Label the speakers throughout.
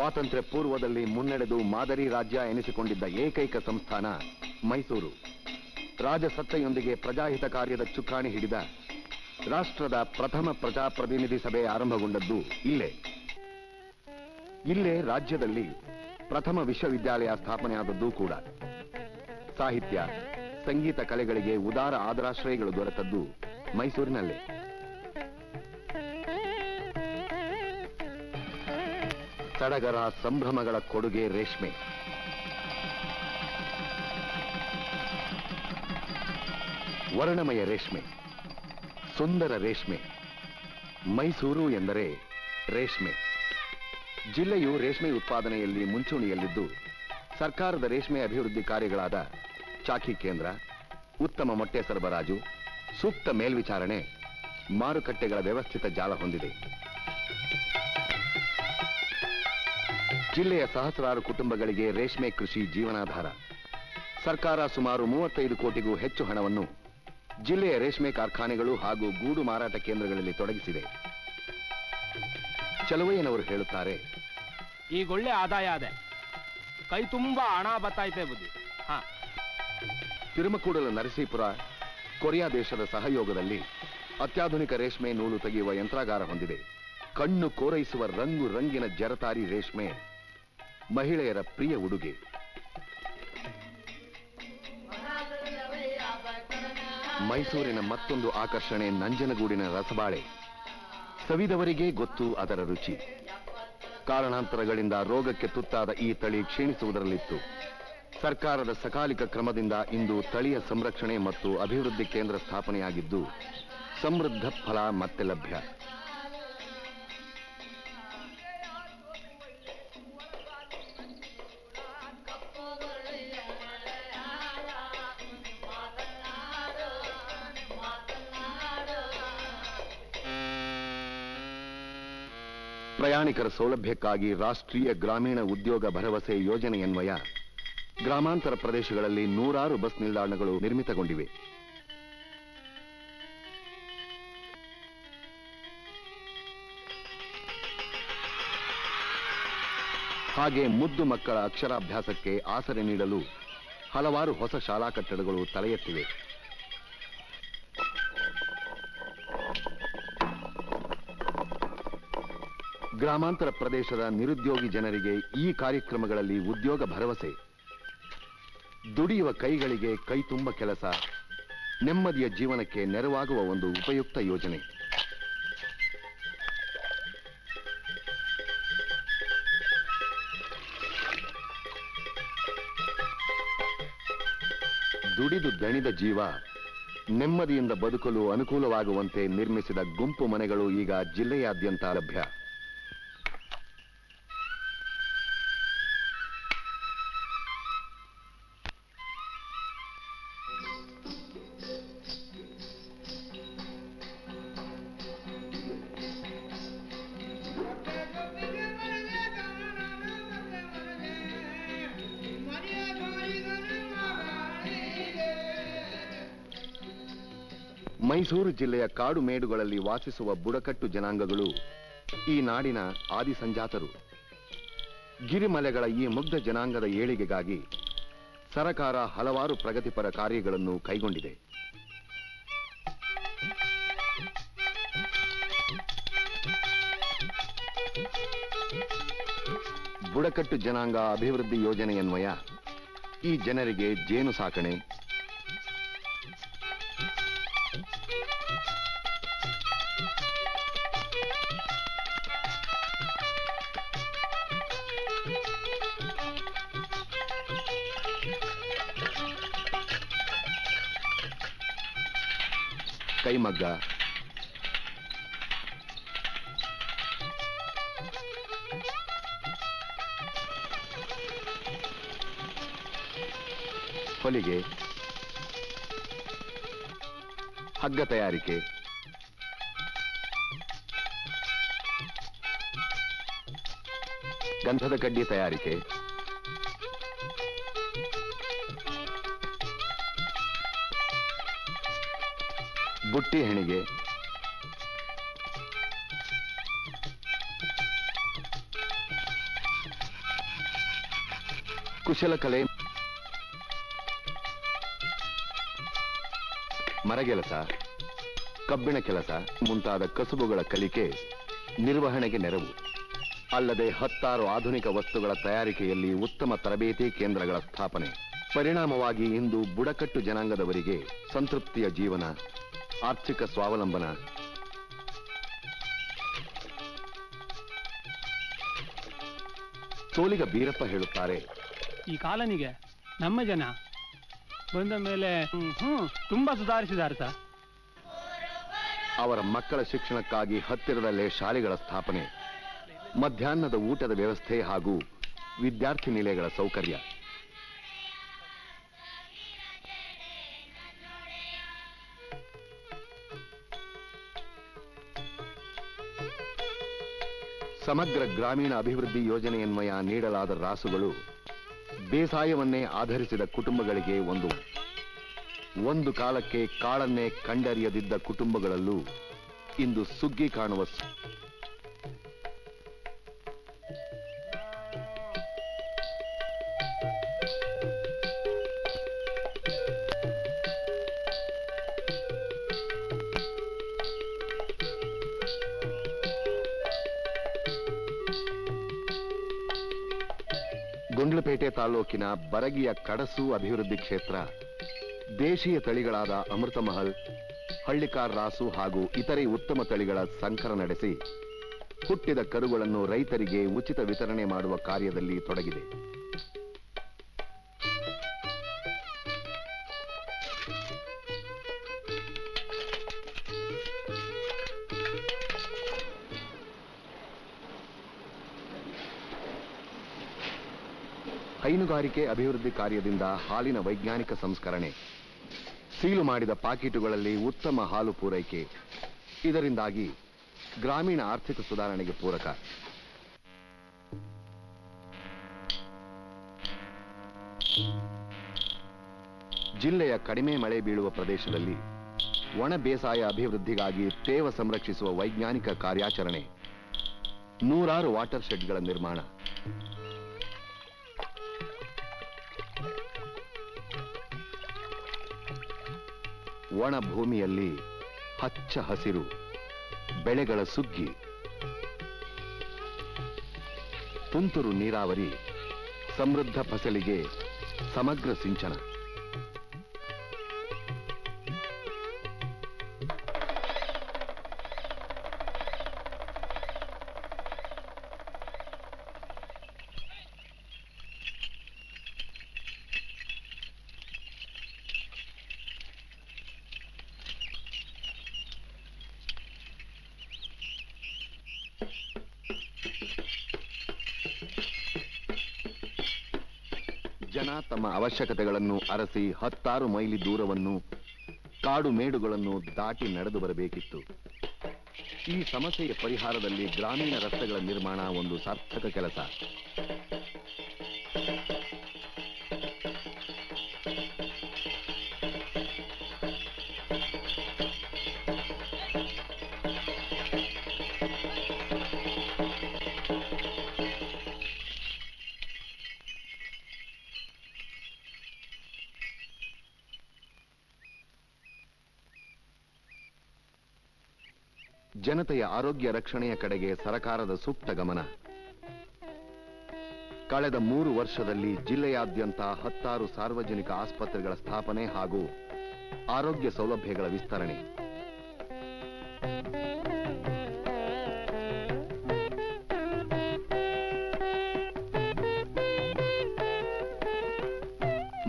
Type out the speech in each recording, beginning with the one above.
Speaker 1: ಸ್ವಾತಂತ್ರ್ಯ ಪೂರ್ವದಲ್ಲಿ ಮುನ್ನಡೆದು ಮಾದರಿ ರಾಜ್ಯ ಎನಿಸಿಕೊಂಡಿದ್ದ ಏಕೈಕ ಸಂಸ್ಥಾನ ಮೈಸೂರು. ರಾಜಸತ್ತೆಯೊಂದಿಗೆ ಪ್ರಜಾಹಿತ ಕಾರ್ಯದ ಚುಕ್ಕಾಣಿ ಹಿಡಿದ ರಾಷ್ಟ್ರದ ಪ್ರಥಮ ಪ್ರಜಾಪ್ರತಿನಿಧಿ ಸಭೆ ಆರಂಭಗೊಂಡದ್ದು ಇಲ್ಲೇ. ಇಲ್ಲೇ ರಾಜ್ಯದಲ್ಲಿ ಪ್ರಥಮ ವಿಶ್ವವಿದ್ಯಾಲಯ ಸ್ಥಾಪನೆಯಾದದ್ದು ಕೂಡ. ಸಾಹಿತ್ಯ, ಸಂಗೀತ ಕಲೆಗಳಿಗೆ ಉದಾರ ಆದರಾಶ್ರಯಗಳು ದೊರೆತದ್ದು ಮೈಸೂರಿನಲ್ಲೇ. ಸಡಗರ ಸಂಭ್ರಮಗಳ ಕೊಡುಗೆ ರೇಷ್ಮೆ. ವರ್ಣಮಯ ರೇಷ್ಮೆ, ಸುಂದರ ರೇಷ್ಮೆ, ಮೈಸೂರು ಎಂದರೆ ರೇಷ್ಮೆ. ಜಿಲ್ಲೆಯು ರೇಷ್ಮೆ ಉತ್ಪಾದನೆಯಲ್ಲಿ ಮುಂಚೂಣಿಯಲ್ಲಿದ್ದು, ಸರ್ಕಾರದ ರೇಷ್ಮೆ ಅಭಿವೃದ್ಧಿ ಕಾರ್ಯಗಳಾದ ಚಾಕಿ ಕೇಂದ್ರ, ಉತ್ತಮ ಮೊಟ್ಟೆ ಸರಬರಾಜು, ಸೂಕ್ತ ಮೇಲ್ವಿಚಾರಣೆ, ಮಾರುಕಟ್ಟೆಗಳ ವ್ಯವಸ್ಥಿತ ಜಾಲ ಹೊಂದಿದೆ. ಜಿಲ್ಲೆಯ ಸಹಸ್ರಾರು ಕುಟುಂಬಗಳಿಗೆ ರೇಷ್ಮೆ ಕೃಷಿ ಜೀವನಾಧಾರ. ಸರ್ಕಾರ ಸುಮಾರು ಮೂವತ್ತೈದು ಕೋಟಿಗೂ ಹೆಚ್ಚು ಹಣವನ್ನು ಜಿಲ್ಲೆಯ ರೇಷ್ಮೆ ಕಾರ್ಖಾನೆಗಳು ಹಾಗೂ ಗೂಡು ಮಾರಾಟ ಕೇಂದ್ರಗಳಲ್ಲಿ ತೊಡಗಿಸಿದೆ ಚಲುವಯ್ಯನವರು ಹೇಳುತ್ತಾರೆ
Speaker 2: ಈಗ ಒಳ್ಳೆ ಆದಾಯ ಅದೆ. ಕೈ ತುಂಬಾ ಹಣ ಬತ್ತಾಯ್ತೆ ಬುದ್ಧಿ. ಹಾ.
Speaker 1: ತಿರುಮಕೂಡಲ ನರಸೀಪುರ ಕೊರಿಯಾ ದೇಶದ ಸಹಯೋಗದಲ್ಲಿ ಅತ್ಯಾಧುನಿಕ ರೇಷ್ಮೆ ನೂಲು ತೆಗೆಯುವ ಯಂತ್ರಾಗಾರ ಹೊಂದಿದೆ. ಕಣ್ಣು ಕೋರೈಸುವ ರಂಗು ರಂಗಿನ ಜರತಾರಿ ರೇಷ್ಮೆ. ಮಹಿಳೆಯರ ಪ್ರಿಯ ಉಡುಗೆ. ಮೈಸೂರಿನ ಮತ್ತೊಂದು ಆಕರ್ಷಣೆ ನಂಜನಗೂಡಿನ ರಸಬಾಳೆ. ಸವಿದವರಿಗೆ ಗೊತ್ತು, ಅದರ ರುಚಿ. ಕಾರಣಾಂತರಗಳಿಂದ ರೋಗಕ್ಕೆ ತುತ್ತಾದ ಈ ತಳಿ ಕ್ಷೀಣಿಸುವುದರಲ್ಲಿತ್ತು. ಸರ್ಕಾರದ ಸಕಾಲಿಕ ಕ್ರಮದಿಂದ ಇಂದು ತಳಿಯ ಸಂರಕ್ಷಣೆ ಮತ್ತು ಅಭಿವೃದ್ಧಿ ಕೇಂದ್ರ ಸ್ಥಾಪನೆಯಾಗಿದ್ದು, ಸಮೃದ್ಧ ಫಲ ಮತ್ತೆ ಲಭ್ಯ. ಪ್ರಯಾಣಿಕರ ಸೌಲಭ್ಯಕ್ಕಾಗಿ ರಾಷ್ಟ್ರೀಯ ಗ್ರಾಮೀಣ ಉದ್ಯೋಗ ಭರವಸೆ ಯೋಜನೆಯನ್ವಯ. ಗ್ರಾಮಾಂತರ ಪ್ರದೇಶಗಳಲ್ಲಿ ನೂರಾರು ಬಸ್ ನಿಲ್ದಾಣಗಳು ನಿರ್ಮಿತಗೊಂಡಿವೆ. ಹಾಗೆ ಮುದ್ದು ಮಕ್ಕಳ ಅಕ್ಷರಾಭ್ಯಾಸಕ್ಕೆ ಆಸರೆ ನೀಡಲು ಹಲವಾರು ಹೊಸ ಶಾಲಾ ಕಟ್ಟಡಗಳು ತಲೆ ಎತ್ತಿವೆ ಗ್ರಾಮಾಂತರ ಪ್ರದೇಶದ ನಿರುದ್ಯೋಗಿ ಜನರಿಗೆ ಈ ಕಾರ್ಯಕ್ರಮಗಳಲ್ಲಿ ಉದ್ಯೋಗ ಭರವಸೆ. ದುಡಿಯುವ ಕೈಗಳಿಗೆ ಕೈ ತುಂಬ ಕೆಲಸ. ನೆಮ್ಮದಿಯ ಜೀವನಕ್ಕೆ ನೆರವಾಗುವ ಒಂದು ಉಪಯುಕ್ತ ಯೋಜನೆ. ದುಡಿದು ದಣಿದ ಜೀವ, ನೆಮ್ಮದಿಯಿಂದ ಬದುಕಲು ಅನುಕೂಲವಾಗುವಂತೆ ನಿರ್ಮಿಸಿದ ಗುಂಪು ಮನೆಗಳು ಈಗ ಜಿಲ್ಲೆಯಾದ್ಯಂತ ಲಭ್ಯ. ಮೈಸೂರು ಜಿಲ್ಲೆಯ ಕಾಡು ಮೇಡುಗಳಲ್ಲಿ ವಾಸಿಸುವ ಬುಡಕಟ್ಟು ಜನಾಂಗಗಳು ಈ ನಾಡಿನ ಆದಿಸಂಜಾತರು. ಗಿರಿಮಲೆಗಳ ಈ ಮುಗ್ಧ ಜನಾಂಗದ ಏಳಿಗೆಗಾಗಿ ಸರಕಾರ ಹಲವಾರು ಪ್ರಗತಿಪರ ಕಾರ್ಯಗಳನ್ನು ಕೈಗೊಂಡಿದೆ. ಬುಡಕಟ್ಟು ಜನಾಂಗ ಅಭಿವೃದ್ಧಿ ಯೋಜನೆಯನ್ವಯ ಈ ಜನರಿಗೆ ಜೇನು ಸಾಕಣೆ ಕೈಮಗ್ಗ ಹೊಲಿಗೆ ಹಗ್ಗ ತಯಾರಿಕೆ ಗಂಧದ ಕಡ್ಡಿ ತಯಾರಿಕೆ ಬುಟ್ಟಿ ಹೆಣಿಗೆ ಕುಶಲಕಲೆ ಮರಗೆಲಸ, ಕಬ್ಬಿಣ ಕೆಲಸ, ಮುಂತಾದ ಕಸುಬುಗಳ ಕಲಿಕೆ ನಿರ್ವಹಣೆಗೆ ನೆರವು. ಅಲ್ಲದೆ ಹತ್ತಾರು ಆಧುನಿಕ ವಸ್ತುಗಳ ತಯಾರಿಕೆಯಲ್ಲಿ ಉತ್ತಮ ತರಬೇತಿ ಕೇಂದ್ರಗಳ ಸ್ಥಾಪನೆ. ಪರಿಣಾಮವಾಗಿ ಇಂದು ಬುಡಕಟ್ಟು ಜನಾಂಗದವರಿಗೆ ಸಂತೃಪ್ತಿಯ ಜೀವನ ಆರ್ಥಿಕ ಸ್ವಾವಲಂಬನ. ಸೋಲಿಗ ಬೀರಪ್ಪ ಹೇಳುತ್ತಾರೆ
Speaker 2: ಈ ಕಾಲನಿಗೆ ನಮ್ಮ ಜನ ಬಂದ ಮೇಲೆ ಹ್ಮ್ ತುಂಬಾ ಸುಧಾರಿಸಿದ್ದಾರೆ ಸರ್.
Speaker 1: ಅವರ ಮಕ್ಕಳ ಶಿಕ್ಷಣಕ್ಕಾಗಿ ಹತ್ತಿರದಲ್ಲೇ ಶಾಲೆಗಳ ಸ್ಥಾಪನೆ ಮಧ್ಯಾಹ್ನದ ಊಟದ ವ್ಯವಸ್ಥೆ ಹಾಗೂ ವಿದ್ಯಾರ್ಥಿ ನಿಲಯಗಳ ಸೌಕರ್ಯ. ಸಮಗ್ರ ಗ್ರಾಮೀಣ ಅಭಿವೃದ್ಧಿ ಯೋಜನೆಯನ್ವಯ ನೀಡಲಾದ ರಾಸುಗಳು ಬೇಸಾಯವನ್ನೇ ಆಧರಿಸಿದ ಕುಟುಂಬಗಳಿಗೆ ಒಂದು. ಒಂದು ಕಾಲಕ್ಕೆ ಕಾಳನ್ನೇ ಕಂಡರಿಯದಿದ್ದ ಕುಟುಂಬಗಳಲ್ಲೂ ಇಂದು ಸುಗ್ಗಿ ಕಾಣುವ ಗುಂಡ್ಲುಪೇಟೆ ತಾಲೂಕಿನ ಬರಗಿಯ ಕಡಸು ಅಭಿವೃದ್ಧಿ ಕ್ಷೇತ್ರ. ದೇಶೀಯ ತಳಿಗಳಾದ ಅಮೃತಮಹಲ್ ಹಳ್ಳಿಕಾರ್ ರಾಸು ಹಾಗೂ ಇತರೆ ಉತ್ತಮ ತಳಿಗಳ ಸಂಕರ ನಡೆಸಿ, ಹುಟ್ಟಿದ ಕರುಗಳನ್ನು ರೈತರಿಗೆ ಉಚಿತ ವಿತರಣೆ ಮಾಡುವ ಕಾರ್ಯದಲ್ಲಿ ತೊಡಗಿದೆ. ಹೈನುಗಾರಿಕೆ ಅಭಿವೃದ್ಧಿ ಕಾರ್ಯದಿಂದ ಹಾಲಿನ ವೈಜ್ಞಾನಿಕ ಸಂಸ್ಕರಣೆ. ಸೀಲು ಮಾಡಿದ ಪಾಕೀಟುಗಳಲ್ಲಿ ಉತ್ತಮ ಹಾಲು ಪೂರೈಕೆ. ಇದರಿಂದಾಗಿ ಗ್ರಾಮೀಣ ಆರ್ಥಿಕ ಸುಧಾರಣೆಗೆ ಪೂರಕ. ಜಿಲ್ಲೆಯ ಕಡಿಮೆ ಮಳೆ ಬೀಳುವ ಪ್ರದೇಶದಲ್ಲಿ ಒಣ ಬೇಸಾಯ ಅಭಿವೃದ್ಧಿಗಾಗಿ ತೇವ ಸಂರಕ್ಷಿಸುವ ವೈಜ್ಞಾನಿಕ ಕಾರ್ಯಾಚರಣೆ. ನೂರಾರು ವಾಟರ್ ಶೆಡ್ಗಳ ನಿರ್ಮಾಣ. ಒಣ ಭೂಮಿಯಲ್ಲಿ ಹಚ್ಚ ಹಸಿರು ಬೆಳೆಗಳ ಸುಗ್ಗಿ. ತುಂತುರು ನೀರಾವರಿ ಸಮೃದ್ಧ ಫಸಲಿಗೆ ಸಮಗ್ರ ಸಿಂಚನ. ಜನ ತಮ್ಮ ಅವಶ್ಯಕತೆಗಳನ್ನು ಅರಸಿ ಹತ್ತಾರು ಮೈಲಿ ದೂರವನ್ನು ಕಾಡು ಮೇಡುಗಳನ್ನು ದಾಟಿ ನಡೆದು ಬರಬೇಕಿತ್ತು. ಈ ಸಮಸ್ಯೆಯ ಪರಿಹಾರದಲ್ಲಿ ಗ್ರಾಮೀಣ ರಸ್ತೆಗಳ ನಿರ್ಮಾಣ ಒಂದು ಸಾರ್ಥಕ ಕೆಲಸ. ಜನತೆಯ ಆರೋಗ್ಯ ರಕ್ಷಣೆಯ ಕಡೆಗೆ ಸರಕಾರದ ಸೂಕ್ತ ಗಮನ. ಕಳೆದ ಮೂರು ವರ್ಷದಲ್ಲಿ ಜಿಲ್ಲೆಯಾದ್ಯಂತ ಹತ್ತಾರು ಸಾರ್ವಜನಿಕ ಆಸ್ಪತ್ರೆಗಳ ಸ್ಥಾಪನೆ ಹಾಗೂ ಆರೋಗ್ಯ ಸೌಲಭ್ಯಗಳ ವಿಸ್ತರಣೆ.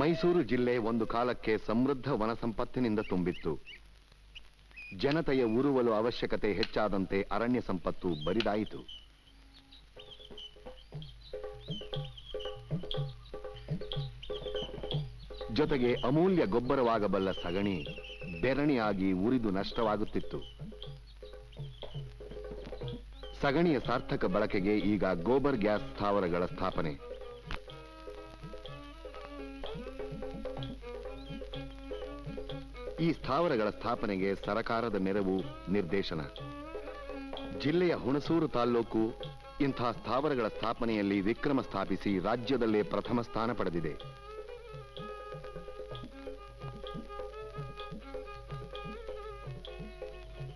Speaker 1: ಮೈಸೂರು ಜಿಲ್ಲೆ ಒಂದು ಕಾಲಕ್ಕೆ ಸಮೃದ್ಧ ವನ ಸಂಪತ್ತಿನಿಂದ ತುಂಬಿತ್ತು. ಜನತೆಯ ಉರುವಲು ಅವಶ್ಯಕತೆ ಹೆಚ್ಚಾದಂತೆ ಅರಣ್ಯ ಸಂಪತ್ತು ಬರಿದಾಯಿತು. ಜೊತೆಗೆ ಅಮೂಲ್ಯ ಗೊಬ್ಬರವಾಗಬಲ್ಲ ಸಗಣಿ ಬೆರಣಿಯಾಗಿ ಉರಿದು ನಷ್ಟವಾಗುತ್ತಿತ್ತು. ಸಗಣಿಯ ಸಾರ್ಥಕ ಬಳಕೆಗೆ ಈಗ ಗೋಬರ್ ಗ್ಯಾಸ್ ಸ್ಥಾವರಗಳ ಸ್ಥಾಪನೆ. ಈ ಸ್ಥಾವರಗಳ ಸ್ಥಾಪನೆಗೆ ಸರಕಾರದ ನೆರವು ನಿರ್ದೇಶನ. ಜಿಲ್ಲೆಯ ಹುಣಸೂರು ತಾಲ್ಲೂಕು ಇಂಥ ಸ್ಥಾವರಗಳ ಸ್ಥಾಪನೆಯಲ್ಲಿ ವಿಕ್ರಮ ಸ್ಥಾಪಿಸಿ ರಾಜ್ಯದಲ್ಲೇ ಪ್ರಥಮ ಸ್ಥಾನ ಪಡೆದಿದೆ.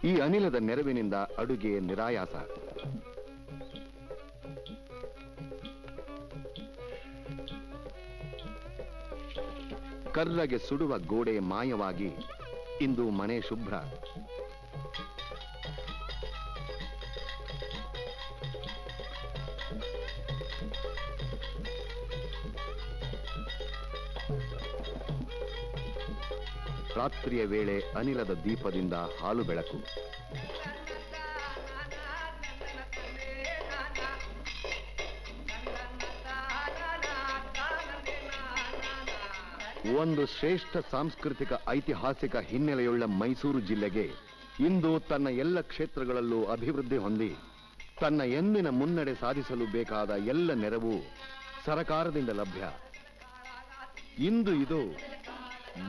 Speaker 1: ಈ ಅನಿಲದ ನೆರವಿನಿಂದ ಅಡುಗೆ ನಿರಾಯಾಸ. ಕರ್ರಗೆ ಸುಡುವ ಗೋಡೆ ಮಾಯವಾಗಿ ಇಂದು ಮನೆ ಶುಭ್ರ. ರಾತ್ರಿಯ ವೇಳೆ ಅನಿಲದ ದೀಪದಿಂದ ಹಾಲು ಬೆಳಕು. ಒಂದು ಶ್ರೇಷ್ಠ ಸಾಂಸ್ಕೃತಿಕ ಐತಿಹಾಸಿಕ ಹಿನ್ನೆಲೆಯುಳ್ಳ ಮೈಸೂರು ಜಿಲ್ಲೆಗೆ ಇಂದು ತನ್ನ ಎಲ್ಲ ಕ್ಷೇತ್ರಗಳಲ್ಲೂ ಅಭಿವೃದ್ಧಿ ಹೊಂದಿ, ತನ್ನ ಎಂದಿನ ಮುನ್ನಡೆ ಸಾಧಿಸಲು ಬೇಕಾದ ಎಲ್ಲ ನೆರವು ಸರಕಾರದಿಂದ ಲಭ್ಯ. ಇಂದು ಇದು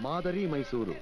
Speaker 1: ಮಾದರಿ ಮೈಸೂರು.